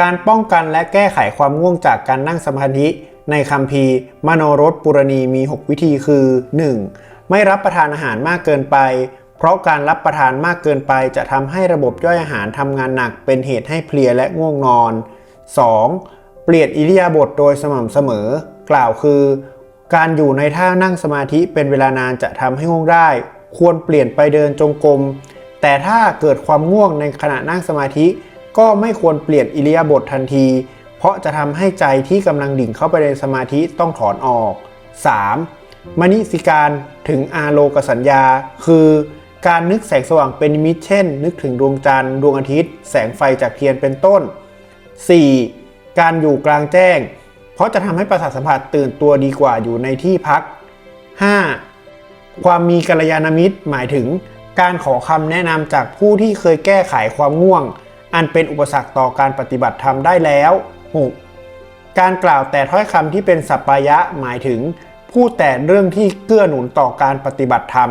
การป้องกันและแก้ไขความง่วงจากการนั่งสมาธิ ในคัมภีร์มโนรสปุรณีมี 6 วิธีคือ 1. ไม่รับประทานอาหารมากเกินไป เพราะการรับประทานมากเกินไปจะทำให้ระบบย่อยอาหารทำงานหนักเป็นเหตุให้เพลียและง่วงนอน 2. เปลี่ยนอิริยาบถโดยสม่ำเสมอ กล่าวคือ การอยู่ในท่านั่งสมาธิเป็นเวลานานจะทำให้ง่วงได้ ควรเปลี่ยนไปเดินจงกรมแต่ถ้าเกิดความง่วงในขณะนั่งสมาธิ ก็ไม่ควรเปลี่ยนอิริยาบถทันที เพราะจะทำให้ใจที่กำลังดิ่งเข้าไปในสมาธิต้องถอนออก 3. มณิสิการถึงอาโลกสัญญา คือการนึกแสงสว่างเป็นนิมิตเช่น นึกถึงดวงจันทร์ดวงอาทิตย์ แสงไฟจากเทียนเป็นต้น 4. การอยู่กลางแจ้ง เพราะจะทำให้ประสาทสัมผัสตื่นตัวดีกว่าอยู่ในที่พัก 5. ความมีกัลยาณมิตรหมายถึง การขอคำแนะนำจากผู้ที่เคยแก้ไขความง่วง อันเป็นอุปสรรคต่อการปฏิบัติธรรมได้แล้ว 6. การกล่าวแต่ถ้อยคำที่เป็นสัปปายะหมายถึง พูดแต่เรื่องที่เกื้อหนุนต่อการปฏิบัติธรรม